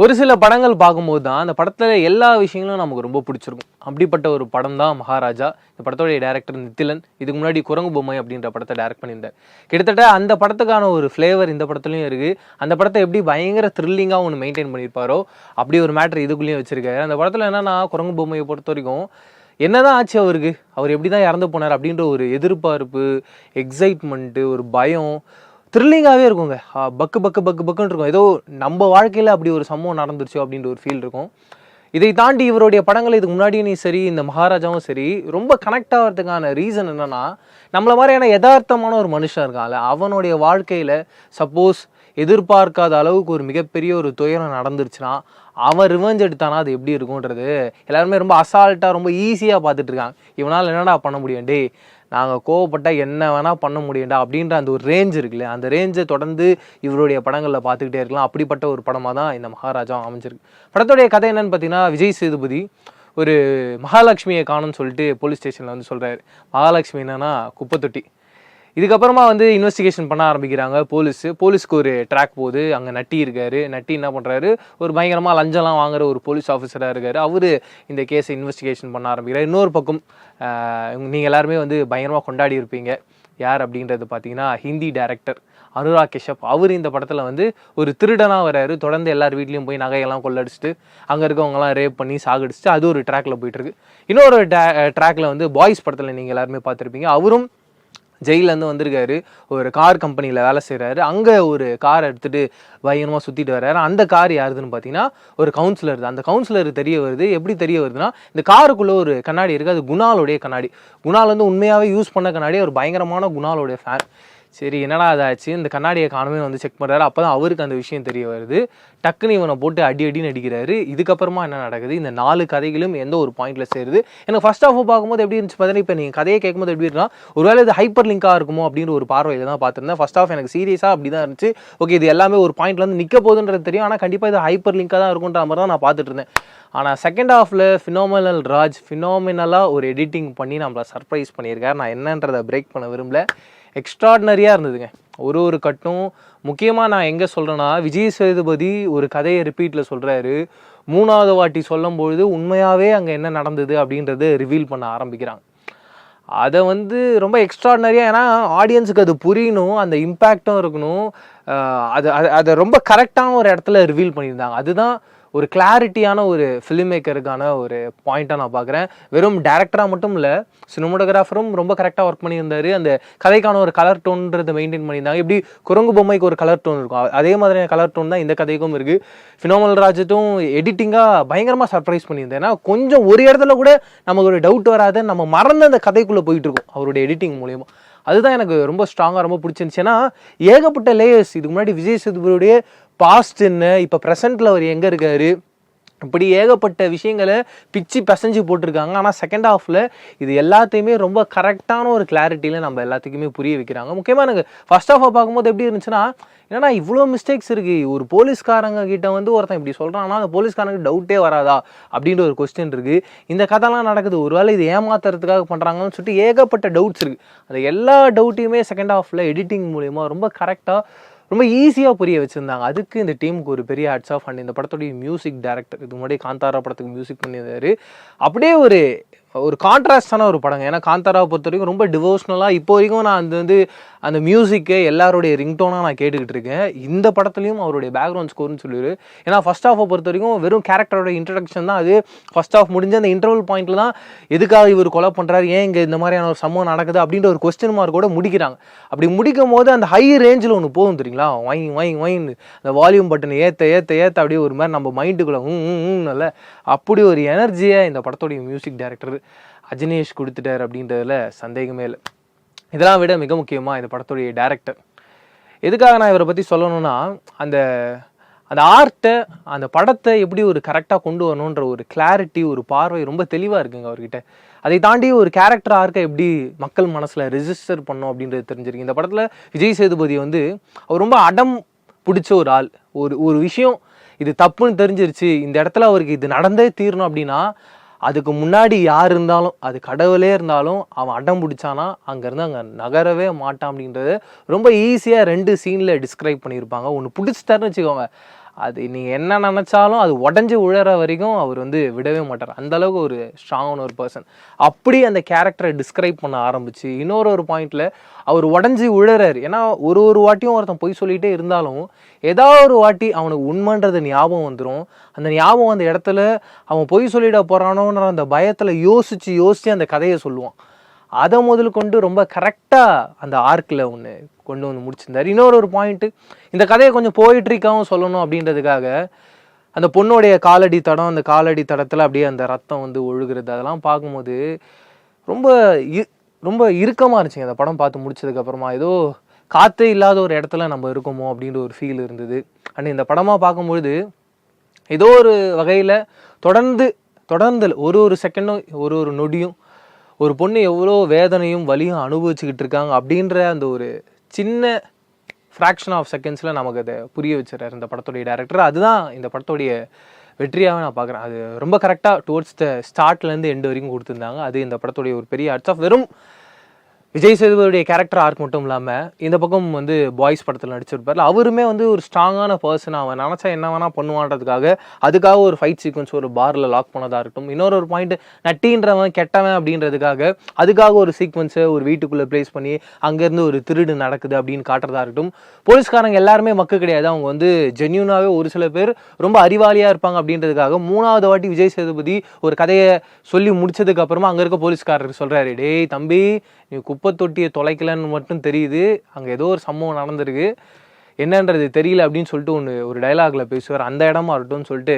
ஒரு சில படங்கள் பார்க்கும்போது தான் அந்த படத்தில் எல்லா விஷயங்களும் நமக்கு ரொம்ப பிடிச்சிருக்கும். அப்படிப்பட்ட ஒரு படம் தான் மகாராஜா. இந்த படத்தோடைய டேரக்டர் நித்திலன். இதுக்கு முன்னாடி குரங்கு பொம்மை அப்படின்ற படத்தை டேரக்ட் பண்ணியிருந்தார். கிட்டத்தட்ட அந்த படத்துக்கான ஒரு ஃப்ளேவர் இந்த படத்துலையும் இருக்குது அந்த படத்தை எப்படி பயங்கர த்ரில்லிங்காக ஒன்று மெயின்டைன் பண்ணியிருப்பாரோ அப்படி ஒரு மேட்ரு இதுக்குள்ளேயும் வச்சிருக்காரு. அந்த படத்தில் என்னன்னா குரங்கு பொம்மையை பொறுத்த வரைக்கும் என்னதான் ஆச்சு அவருக்கு? அவர் எப்படி தான் இறந்து போனார் அப்படின்ற ஒரு எதிர்பார்ப்பு எக்ஸைட்மெண்ட்டு ஒரு பயம் த்ரில்லிங்காகவே இருக்குங்க. பக்கு பக்கு பக்கு பக்குன்னு இருக்கும். ஏதோ நம்ம வாழ்க்கையில் அப்படி ஒரு சம்பவம் நடந்துருச்சோ அப்படின்ற ஒரு ஃபீல் இருக்கும். இதை தாண்டி இவருடைய படங்கள் இதுக்கு முன்னாடியும் சரி இந்த மகாராஜாவும் சரி ரொம்ப கனெக்ட் ஆகிறதுக்கான ரீசன் என்னென்னா நம்மளை மாதிரியான யதார்த்தமான ஒரு மனுஷன் இருக்கான்ல அவனுடைய வாழ்க்கையில் சப்போஸ் எதிர்பார்க்காத அளவுக்கு ஒரு மிகப்பெரிய ஒரு துயரம் நடந்துருச்சுன்னா அவன் ரிவெஞ்ச் எடுத்தானா அது எப்படி இருக்கும்ன்றது எல்லாருமே ரொம்ப அசால்ட்டாக ரொம்ப ஈஸியாக பார்த்துட்டு இருக்காங்க. இவனால் என்னடா பண்ண முடியும்? டே நாங்கள் கோவப்பட்டால் என்ன வேணால் பண்ண முடியும்டா அப்படின்ற அந்த ஒரு ரேஞ்ச் இருக்குல்ல அந்த ரேஞ்சை தொடர்ந்து இவருடைய படங்களில் பார்த்துக்கிட்டே இருக்கலாம். அப்படிப்பட்ட ஒரு படமாக தான் இந்த மகாராஜா அமைஞ்சிருக்கு. படத்துடைய கதை என்னன்னு பார்த்தீங்கன்னா விஜய் சேதுபதி ஒரு மகாலட்சுமியை காணும்னு சொல்லிட்டு போலீஸ் ஸ்டேஷனில் வந்து சொல்கிறாரு மகாலட்சுமி என்னன்னா குப்பை தொட்டி இதுக்கப்புறமா வந்து இன்வெஸ்டிகேஷன் பண்ண ஆரம்பிக்கிறாங்க. போலீஸ் போலீஸ்க்கு ஒரு ட்ராக் போகுது. அங்கே நட்டி இருக்காரு. நட்டி என்ன பண்ணுறாரு ஒரு பயங்கரமாக லஞ்சம்லாம் வாங்குற ஒரு போலீஸ் ஆஃபீஸராக இருக்கார். அவர் இந்த கேஸை இன்வெஸ்டிகேஷன் பண்ண ஆரம்பிக்கிறார். இன்னொரு பக்கம் நீங்கள் எல்லாருமே வந்து பயங்கரமாக கொண்டாடி இருப்பீங்க. யார் அப்படின்றது பார்த்தீங்கன்னா ஹிந்தி டைரக்டர் அனுராக் கஷ்யப் அவர் இந்த படத்தில் வந்து ஒரு திருடனாக வராரு. தொடர்ந்து எல்லார் வீட்லேயும் போய் நகையெல்லாம் கொள்ளடிச்சிட்டு அங்கே இருக்கவங்கலாம் ரேப் பண்ணி சாகடிச்சிட்டு அது ஒரு ட்ராக்ல போயிட்டு இருக்கு. இன்னொரு ட்ராக்ல வந்து பாய்ஸ் படத்தில் நீங்கள் எல்லாருமே பார்த்துருப்பீங்க. அவரும் ஜெயிலேருந்து வந்திருக்காரு. ஒரு கார் கம்பெனியில் வேலை செய்கிறாரு அங்கே ஒரு கார் எடுத்துகிட்டு பயங்கரமாக சுற்றிட்டு வர்றாரு. அந்த கார் யாருதுன்னு பார்த்தீங்கன்னா ஒரு கவுன்சிலர் அந்த கவுன்சிலர் தெரிய வருது. எப்படி தெரிய வருதுன்னா இந்த காருக்குள்ளே ஒரு கண்ணாடி இருக்குது அது குணாலுடைய கண்ணாடி. குணால் வந்து உண்மையாகவே யூஸ் பண்ண கண்ணாடி ஒரு பயங்கரமான குணாலுடைய ஃபேன் சரி என்னடா அதாச்சு இந்த கண்ணாடியை காணுமே வந்து செக் பண்ணுறாரு அப்போ தான் அவருக்கு அந்த விஷயம் தெரிய வருது. டக்குன்னு இவனை போட்டு அடி அடின்னு அடிக்கிறாரு. இதுக்கப்புறமா என்ன நடக்குது? இந்த நாலு கதைகளும் எந்த ஒரு பாயிண்ட்ல சேருது. எனக்கு ஃபர்ஸ்ட் ஆஃப் பார்க்கும்போது எப்படி இருந்துச்சு பார்த்தீங்கன்னா இப்போ நீங்கள் கதையை கேட்கும்போது எப்படி இருக்குன்னா ஒருவேளை இது ஹைப்பர் லிங்காக இருக்குமோ அப்படின்ற ஒரு பார்வையில் தான் பார்த்துருந்தேன். ஃபர்ஸ்ட் ஆஃப் எனக்கு சீரியஸாக அப்படி தான் இருந்துச்சு. ஓகே இது எல்லாமே ஒரு பாயிண்ட்ல வந்து நிற்க போகுதுன்றது தெரியும். ஆனால் கண்டிப்பாக இது ஹைப்பர் லிங்காக தான் இருக்குன்ற மாதிரி தான் நான் பார்த்துட்டு இருந்தேன். ஆனால் செகண்ட் ஆஃப்ல ஃபினோமினல் ராஜ் ஃபினோமினலாக ஒரு எடிட்டிங் பண்ணி நம்மளை சர்ப்ரைஸ் பண்ணியிருக்காரு. நான் என்னன்றதை பிரேக் பண்ண விரும்பல. எக்ஸ்ட்ராடினரியாக இருந்ததுங்க. ஒரு ஒரு கட்டும். முக்கியமாக நான் எங்கே சொல்கிறேன்னா விஜய் சேதுபதி ஒரு கதையை ரிப்பீட்டில் சொல்கிறாரு மூணாவது வாட்டி சொல்லும்பொழுது உண்மையாகவே அங்கே என்ன நடந்தது அப்படின்றத ரிவீல் பண்ண ஆரம்பிக்கிறாங்க. அதை வந்து ரொம்ப எக்ஸ்ட்ராடினரியாக ஏன்னா ஆடியன்ஸுக்கு அது புரியணும் அந்த இம்பேக்டும் இருக்கணும். அது அதை ரொம்ப கரெக்டான ஒரு இடத்துல ரிவீல் பண்ணியிருந்தாங்க. அதுதான் ஒரு கிளாரிட்டியான ஒரு ஃபிலிம் மேக்கருக்கான ஒரு பாயிண்ட்டாக நான் பார்க்குறேன். வெறும் டேரக்டராக மட்டும் இல்லை சினிமோட்டோகிராஃபரும் ரொம்ப கரெக்டாக ஒர்க் பண்ணியிருந்தாரு. அந்த கதைக்கான ஒரு கலர் டோன்றதை மெயின்டைன் பண்ணியிருந்தாங்க. இப்படி குரங்கு பொம்மைக்கு ஒரு கலர் டோன் இருக்கும். அதே மாதிரியான கலர் டோன் தான் இந்த கதைக்கும் இருக்குது ஃபினோமல் ராஜட்டும் எடிட்டிங்காக பயங்கரமாக சர்ப்ரைஸ் பண்ணியிருந்தேன். ஏன்னா கொஞ்சம் ஒரு இடத்துல கூட நமக்கு ஒரு டவுட் வராத. நம்ம மறந்து அந்த கதைக்குள்ளே போயிட்டு இருக்கோம் அவருடைய எடிட்டிங் மூலியமா. அதுதான் எனக்கு ரொம்ப ஸ்ட்ராங்காக ரொம்ப பிடிச்சிருந்துச்சு. ஏன்னா ஏகப்பட்ட லேயர்ஸ் இதுக்கு முன்னாடி விஜய் சேதுபதியுடைய பாஸ்ட் என்ன இப்போ ப்ரெசண்ட்டில் அவர் எங்கே இருக்கார்? இப்படி ஏகப்பட்ட விஷயங்களை பிச்சு பிசைஞ்சு போட்டிருக்காங்க. ஆனால் செகண்ட் ஹாஃபில் இது எல்லாத்தையுமே ரொம்ப கரெக்டான ஒரு கிளாரிட்டியில் நம்ம எல்லாத்துக்குமே புரிய வைக்கிறாங்க. முக்கியமாக எனக்கு ஃபஸ்ட் ஹாஃபை பார்க்கும்போது எப்படி இருந்துச்சுன்னா என்னடா இவ்வளோ மிஸ்டேக்ஸ் இருக்குது ஒரு போலீஸ்காரங்க கிட்ட வந்து ஒருத்தன் இப்படி சொல்கிறான்னா அந்த போலீஸ்காரங்க டவுட்டே வராதா? அப்படின்ற ஒரு கொஸ்டின் இருக்குது இந்த கதைலாம் நடக்குது. ஒரு வேளை இது ஏமாத்துறதுக்காக பண்ணுறாங்கன்னு சொல்லிட்டு ஏகப்பட்ட டவுட்ஸ் இருக்குது அந்த எல்லா டவுட்டையுமே செகண்ட் ஹாஃபில் எடிட்டிங் மூலயமா ரொம்ப கரெக்டாக ரொம்ப ஈஸியாக புரிய வச்சுருந்தாங்க. அதுக்கு இந்த டீமுக்கு ஒரு பெரிய ஹட்ஸ் ஆஃப் அண்ட் இந்த படத்துடைய மியூசிக் டேரக்டர் இது முன்னாடி காந்தாரா படத்துக்கு மியூசிக் பண்ணியிருந்தார். அப்படியே ஒரு ஒரு கான்ட்ராஸ்டான ஒரு படங்க. ஏன்னா காந்தாராவை பொறுத்த வரைக்கும் ரொம்ப டிவோஷனலாக இப்போ வரைக்கும் நான் அந்த வந்து அந்த மியூசிக்கை எல்லாருடைய ரிங்டோனாக நான் கேட்டுக்கிட்டு இருக்கேன். இந்த படத்துலையும் அவருடைய பேக்ரவுண்ட் ஸ்கோர்னு சொல்லிடு ஏன்னா ஃபஸ்ட் ஹாஃபை பொறுத்த வரைக்கும் வெறும் கேரக்டரோட இன்ட்ரடக்ஷன் தான் அது. ஃபஸ்ட் ஆஃப் முடிஞ்ச அந்த இன்டர்வல் பாயிண்ட்ல தான் எதுக்காக இவர் கொலை பண்ணுறாரு ஏன் இங்கே இந்த மாதிரியான ஒரு சம்பவம் நடக்குது? அப்படின்ற ஒரு கொஸ்டின் மார்க்கோட முடிக்கிறாங்க. அப்படி முடிக்கும் போது அந்த ஹை ரேஞ்சில் ஒன்று போகும் தெரியுங்களா? வாங்கி வாங்கி வாங்கின்னு அந்த வால்யூம் பட்டன் ஏற்ற ஏற்ற ஏற்ற அப்படியே ஒரு மாதிரி நம்ம மைண்டுக்குள்ளே ம் அப்படி ஒரு எனர்ஜியை இந்த படத்தோடைய மியூசிக் டைரக்டர் அஜினேஷ் கொடுத்துட்டார் அப்படின்றதுல சந்தேகமே இல்லை. இதெல்லாம் விட மிக முக்கியமாக இந்த படத்துடைய டேரக்டர் எதுக்காக நான் இவரை பற்றி சொல்லணும்னா அந்த அந்த ஆர்ட்டை அந்த படத்தை எப்படி ஒரு கரெக்டாக கொண்டு வரணுன்ற ஒரு கிளாரிட்டி ஒரு பார்வை ரொம்ப தெளிவாக இருக்குங்க அவர்கிட்ட. அதை தாண்டி ஒரு கேரக்டர் ஆர்க்கை எப்படி மக்கள் மனசில் ரெஜிஸ்டர் பண்ணோம் அப்படின்றது தெரிஞ்சிருக்கு. இந்த படத்தில் விஜய் சேதுபதி வந்து அவர் ரொம்ப அடம் பிடிச்ச ஒரு ஆள். ஒரு ஒரு விஷயம் இது தப்புன்னு தெரிஞ்சிருச்சு இந்த இடத்துல அவருக்கு இது நடந்தே தீரணும் அப்படின்னா அதுக்கு முன்னாடி யார் இருந்தாலும் அது கடவுளே இருந்தாலும் அவன் அடம் பிடிச்சானா அங்கேருந்து அங்கே நகரவே மாட்டான் அப்படின்றத ரொம்ப ஈஸியாக ரெண்டு சீனில் டிஸ்கிரைப் பண்ணியிருப்பாங்க. ஒன்று பிடிச்சிட்டாருன்னு வச்சுக்கோங்க. அது நீங்கள் என்ன நினச்சாலும் அது உடஞ்சி உழற வரைக்கும் அவர் வந்து விடவே மாட்டார். அந்த அளவுக்கு ஒரு ஸ்ட்ராங்கான ஒரு பர்சன் அப்படி அந்த கேரக்டரை டிஸ்கிரைப் பண்ண ஆரம்பிச்சு இன்னொரு ஒரு பாயிண்ட்டில் அவர் உடஞ்சி உழறாரு. ஏன்னா ஒரு ஒரு வாட்டியும் ஒருத்தன் பொய் சொல்லிகிட்டே இருந்தாலும் ஏதாவது ஒரு வாட்டி அவனுக்கு உண்மைன்றது ஞாபகம் வந்துடும் அந்த ஞாபகம் அந்த இடத்துல அவன் பொய் சொல்லிட போகிறானோன்ற அந்த பயத்தில் யோசித்து யோசித்து அந்த கதையை சொல்லுவான். அதை முதல் கொண்டு ரொம்ப கரெக்டாக அந்த ஆர்க்கில் ஒன்று கொண்டு வந்து முடிச்சிருந்தார். இன்னொரு ஒரு பாயிண்ட்டு இந்த கதையை கொஞ்சம் போயிட்ரிக்காவும் சொல்லணும் அப்படின்றதுக்காக அந்த பொண்ணுடைய காலடி தடம் அந்த காலடி தடத்தில் அப்படியே அந்த ரத்தம் வந்து ஒழுகுறது அதெல்லாம் பார்க்கும்போது ரொம்ப ரொம்ப இறுக்கமாக இருந்துச்சுங்க. அந்த படம் பார்த்து முடிச்சதுக்கப்புறமா ஏதோ காற்றே இல்லாத ஒரு இடத்துல நம்ம இருக்கோமோ அப்படின்ற ஒரு ஃபீல் இருந்தது. அண்ட் இந்த படமாக பார்க்கும்பொழுது ஏதோ ஒரு வகையில் தொடர்ந்து தொடர்ந்து ஒரு ஒரு செகண்டும் ஒரு ஒரு நொடியும் ஒரு பொண்ணு எவ்வளோ வேதனையும் வலியும் அனுபவிச்சுக்கிட்டு இருக்காங்க அப்படின்ற அந்த ஒரு சின்ன ஃப்ராக்ஷன் ஆஃப் செகண்ட்ஸில் நமக்கு அதை புரிய வச்சுறாரு இந்த படத்துடைய டேரக்டர் அதுதான் இந்த படத்துடைய வெற்றியாகவே நான் பார்க்குறேன். அது ரொம்ப கரெக்டாக டுவர்ட்ஸ் த ஸ்டார்ட்லேருந்து எண்டு வரைக்கும் கொடுத்துருந்தாங்க. அது இந்த படத்துடைய ஒரு பெரிய அர்ட்ஸ் ஆஃப் வெறும் விஜய் சேதுபதியுடைய கேரக்டர் ஆர்க் மட்டும் இல்லாமல் இந்த பக்கம் வந்து பாய்ஸ் படத்தில் நடிச்சிருப்பார் அவருமே வந்து ஒரு ஸ்ட்ராங்கான பர்சன் அவன் நினச்சா என்ன வேணா பண்ணுவான்றதுக்காக அதுக்காக ஒரு ஃபைட் சீக்வன்ஸ் ஒரு பாரில் லாக் பண்ணதாக இருக்கட்டும் இன்னொரு ஒரு பாயிண்ட் நட்டின்றவன் கெட்டவன் அப்படின்றதுக்காக அதுக்காக ஒரு சீக்வன்ஸை ஒரு வீட்டுக்குள்ளே ப்ளேஸ் பண்ணி அங்கேருந்து ஒரு திருடு நடக்குது அப்படின்னு காட்டுறதா இருக்கட்டும் போலீஸ்காரங்க எல்லாருமே மக்கு கிடையாது. அவங்க வந்து ஜென்யூனாகவே ஒரு சில பேர் ரொம்ப அறிவாளியாக இருப்பாங்க அப்படின்றதுக்காக மூணாவது வாட்டி விஜய் சேதுபதி ஒரு கதையை சொல்லி முடிச்சதுக்கு அப்புறமா அங்கே இருக்க போலீஸ்காரர் சொல்கிறாரு டேய் தம்பி நீ குப்பை தொட்டியை தொலைக்கலன்னு மட்டும் தெரியுது. அங்கே ஏதோ ஒரு சம்பவம் நடந்திருக்கு. என்னன்றது தெரியல அப்படின்னு சொல்லிட்டு ஒன்று ஒரு டைலாகில் பேசுவார். அந்த இடமா இருக்கட்டும்னு சொல்லிட்டு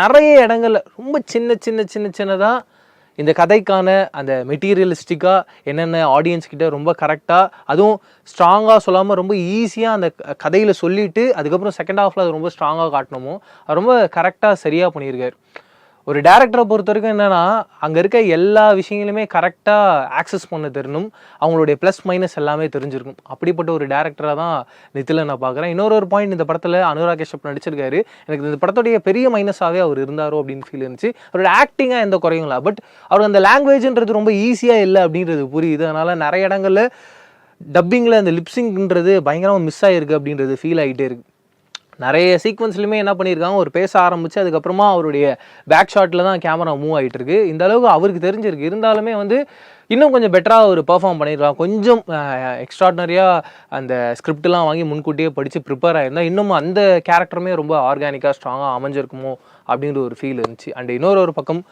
நிறைய இடங்கள்ல ரொம்ப சின்ன சின்ன சின்ன சின்னதாக இந்த கதைக்கான அந்த மெட்டீரியலிஸ்டிக்காக என்னென்ன ஆடியன்ஸ் கிட்ட ரொம்ப கரெக்டாக அதுவும் ஸ்ட்ராங்காக சொல்லாமல் ரொம்ப ஈஸியாக அந்த கதையில் சொல்லிவிட்டு அதுக்கப்புறம் செகண்ட் ஹாஃபில் அது ரொம்ப ஸ்ட்ராங்காக காட்டணுமோ ரொம்ப கரெக்டாக சரியாக பண்ணியிருக்காரு. ஒரு டேரக்டரை பொறுத்த வரைக்கும் என்னென்னா அங்கே இருக்க எல்லா விஷயங்களுமே கரெக்டாக ஆக்சஸ் பண்ண தெரியணும் அவங்களுடைய ப்ளஸ் மைனஸ் எல்லாமே தெரிஞ்சிருக்கும். அப்படிப்பட்ட ஒரு டேரக்டராக தான் நித்தில நான் பார்க்குறேன். இன்னொரு ஒரு பாயிண்ட் இந்த படத்தில் அனுராக் கஷ்யப் நடிச்சிருக்காரு. எனக்கு இந்த படத்துடைய பெரிய மைனஸாகவே அவர் இருந்தாரோ அப்படின்னு ஃபீல் இருந்துச்சு. அவரோட ஆக்டிங்காக எந்த குறையும் இல்லை. பட் அவர் அந்த லாங்குவேஜ்ன்றது ரொம்ப ஈஸியாக இல்லை அப்படின்றது புரியுது. அதனால் நிறைய இடங்களில் டப்பிங்கில் அந்த லிப்ஸிங்ன்றது பயங்கரமாக மிஸ் ஆகிருக்கு அப்படின்றது ஃபீல் ஆகிட்டே இருக்குது நிறைய சீக்வன்ஸ்லையுமே என்ன பண்ணியிருக்காங்க? ஒரு பேச ஆரம்பித்து அதுக்கப்புறமா அவருடைய பேக் ஷாட்டில் தான் கேமரா மூவ் ஆகிட்டு இருக்கு இந்த அளவுக்கு அவருக்கு தெரிஞ்சிருக்கு. இருந்தாலுமே வந்து இன்னும் கொஞ்சம் பெட்டராக ஒரு பெர்ஃபார்ம் பண்ணியிருக்கலாம். கொஞ்சம் எக்ஸ்ட்ராடினரியாக அந்த ஸ்கிரிப்ட்லாம் வாங்கி முன்கூட்டியே படித்து ப்ரிப்பேர் ஆகியிருந்தால் இன்னும் அந்த கேரக்டருமே ரொம்ப ஆர்கானிக்காக ஸ்ட்ராங்காக அமைஞ்சிருக்குமோ அப்படின்ற ஒரு ஃபீல் இருந்துச்சு. அண்ட் இன்னொரு ஒரு பக்கம்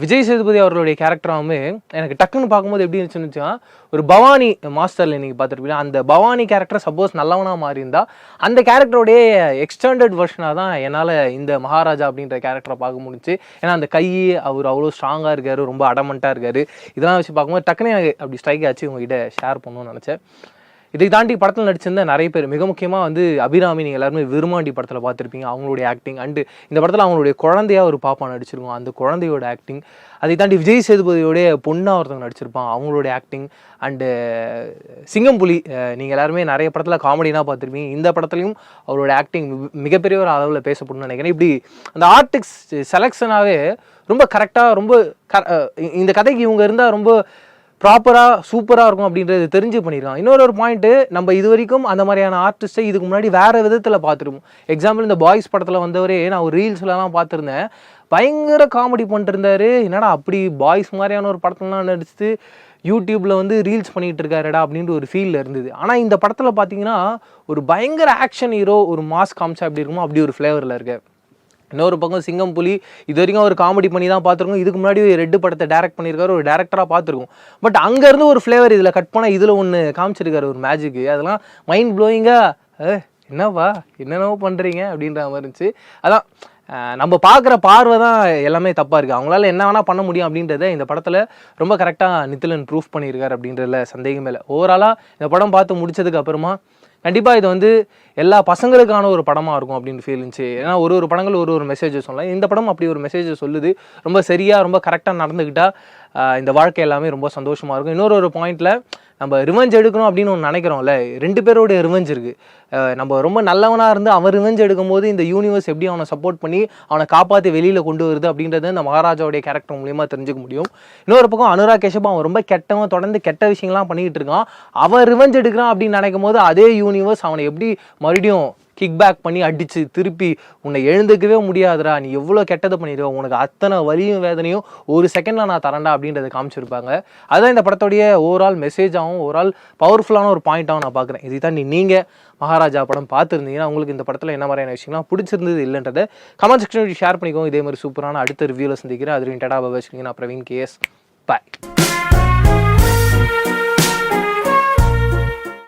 விஜய் சேதுபதி அவர்களுடைய கேரக்டராகவுமே எனக்கு டக்குன்னு பார்க்கும்போது எப்படி இருந்துச்சுன்னா ஒரு பவானி மாஸ்டரில் நீங்கள் பார்த்துருப்பீங்க. அந்த பவானி கேரக்டர் சப்போஸ் நல்லவனாக மாறி இருந்தால் அந்த கேரக்டருடைய எக்ஸ்டெண்டட் வெர்ஷனாக தான் என்னால் இந்த மகாராஜா அப்படின்ற கேரக்டரை பார்க்க முடிஞ்சுச்சு ஏன்னா அந்த கை அவர் அவ்வளோ ஸ்ட்ராங்காக இருக்கார் ரொம்ப அடமெண்ட்டாக இருக்கார். இதெல்லாம் வச்சு பார்க்கும்போது டக்குன்னு எனக்கு அப்படி ஸ்ட்ரைக் ஆச்சு உங்ககிட்ட ஷேர் பண்ணணும்னு நினச்சேன். இதை தாண்டி படத்தில் நடிச்சிருந்த நிறைய பேர் மிக முக்கியமாக வந்து அபிராமி நீங்கள் எல்லாருமே விருமாண்டி படத்தில் பார்த்துருப்பீங்க. அவங்களுடைய ஆக்டிங் அண்டு இந்த படத்தில் அவங்களுடைய குழந்தையாக ஒரு பாப்பா நடிச்சிருக்கோம். அந்த குழந்தையோட ஆக்டிங் அதை தாண்டி விஜய் சேதுபதியோடைய பொண்ணாக ஒருத்தவங்க நடிச்சிருப்பான் அவங்களுடைய ஆக்டிங் அண்டு சிங்கம்புலி நீங்கள் எல்லாருமே நிறைய படத்தில் காமெடினா பார்த்துருப்பீங்க. இந்த படத்துலையும் அவரோட ஆக்டிங் மிகப்பெரிய ஒரு அளவில் பேசப்படணும்னு நினைக்கிறேன். இப்படி அந்த ஆர்டிக்ஸ் செலெக்ஷனாகவே ரொம்ப கரெக்டாக ரொம்ப க- இந்த கதைக்கு இவங்க இருந்தால் ரொம்ப ப்ராப்பராக சூப்பராக இருக்கும் அப்படின்றது தெரிஞ்சு பண்ணியிருக்கான் இன்னொரு ஒரு பாயிண்ட்டு நம்ம இது வரைக்கும் அந்த மாதிரியான ஆர்டிஸ்ட்டை இதுக்கு முன்னாடி வேறு விதத்தில் பார்த்துருப்போம். எக்ஸாம்பிள் இந்த பாய்ஸ் படத்தில் வந்தவரே நான் ஒரு ரீல்ஸ்லலாம் பார்த்துருந்தேன். பயங்கர காமெடி பண்ணிட்டுருந்தாரு. என்னடா அப்படி பாய்ஸ் மாதிரியான ஒரு படத்துலலாம் நடிச்சுட்டு யூடியூப்பில் வந்து ரீல்ஸ் பண்ணிகிட்டு இருக்காருடா அப்படின்ற ஒரு ஃபீலில் இருந்தது. ஆனால் இந்த படத்தில் பார்த்தீங்கன்னா ஒரு பயங்கர ஆக்ஷன் ஹீரோ ஒரு மாஸ் காமிச்சா எப்படி இருக்குமோ அப்படி ஒரு ஃப்ளேவரில் இருக்கு. இன்னொரு பக்கம் சிங்கம் புலி இது வரைக்கும் ஒரு காமெடி பண்ணி தான் பார்த்துருக்கோம். இதுக்கு முன்னாடி ரெட்டு படத்தை டேரக்ட் பண்ணியிருக்காரு ஒரு டேரக்டராக பார்த்துருக்கோம். பட் அங்கேருந்து ஒரு ஃப்ளேவர் இதில் கட் பண்ணால் இதில் ஒன்று காமிச்சிருக்காரு ஒரு மேஜிக்கு அதெல்லாம் மைண்ட் ப்ளோயிங்காக என்னவா என்னென்னவோ பண்ணுறீங்க அப்படின்ற மாதிரி இருந்துச்சு. அதான் நம்ம பார்க்குற பார்வை தான் எல்லாமே தப்பாக இருக்குது அவங்களால என்ன வேணால் பண்ண முடியும் அப்படின்றத இந்த படத்தில் ரொம்ப கரெக்டாக நித்திலன் ப்ரூஃப் பண்ணியிருக்காரு அப்படின்றதுல சந்தேகமே இல்லை. ஓவராலாக இந்த படம் பார்த்து முடிச்சதுக்கு அப்புறமா கண்டிப்பாக இது வந்து எல்லா பசங்களுக்கான ஒரு படமாக இருக்கும் அப்படின்னு ஃபீல் இருந்துச்சு. ஏன்னா ஒரு ஒரு படங்கள் ஒரு ஒரு மெசேஜ் சொல்லலாம். இந்த படம் அப்படி ஒரு மெசேஜ் சொல்லுது. ரொம்ப சரியாக ரொம்ப கரெக்டாக நடந்துக்கிட்டால் இந்த வாழ்க்கை எல்லாமே ரொம்ப சந்தோஷமாக இருக்கும். இன்னொரு ஒரு பாயிண்டில் நம்ம ரிவெஞ்ச் எடுக்கணும் அப்படின்னு ஒன்று நினைக்கிறோம்ல. ரெண்டு பேரோடைய ரிவெஞ்ச் இருக்குது நம்ம ரொம்ப நல்லவனாக இருந்து அவன் ரிவெஞ்ச் எடுக்கும்போது இந்த யூனிவர்ஸ் எப்படி அவனை சப்போர்ட் பண்ணி அவனை காப்பாற்றி வெளியில் கொண்டு வருது அப்படின்றத இந்த மகாராஜாவுடைய கேரக்டர் மூலியமாக தெரிஞ்சுக்க முடியும். இன்னொரு பக்கம் அனுராக் கேஷப் அவன் ரொம்ப கெட்டவன் தொடர்ந்து கெட்ட விஷயங்கள்லாம் பண்ணிக்கிட்டு இருக்கான். அவன் ரிவெஞ்ச் எடுக்கிறான் அப்படின்னு நினைக்கும் போது அதே யூனிவர்ஸ் அவனை எப்படி மறுபடியும் கிக் பேக் பண்ணி அடித்து திருப்பி உன்னை எழுந்துக்கவே முடியாதுடா நீ எவ்வளோ கெட்டதை பண்ணிடுவ உனக்கு அத்தனை வலியும் வேதனையும் ஒரு செகண்டில் நான் தரேன்டா அப்படின்றத காமிச்சிருப்பாங்க. அதான் இந்த படத்தோடைய ஓவரால் மெசேஜாகவும் ஓவரால் பவர்ஃபுல்லான ஒரு பாயிண்ட்டாகவும் நான் பார்க்குறேன். இதை தான் நீங்கள் மகாராஜா படம் பார்த்துருந்தீங்கன்னா உங்களுக்கு இந்த படத்தில் என்ன மாதிரியான விஷயம்லாம் பிடிச்சிருந்தது இல்லைன்றதை கமெண்ட் செக்ஷன் ஷேர் பண்ணிக்கோங்க. இதே மாதிரி சூப்பரான அடுத்த ரிவ்யூவில் சந்திக்கிறேன். அது டடா பாபா நான் பிரவீன் கேஎஸ் பாய்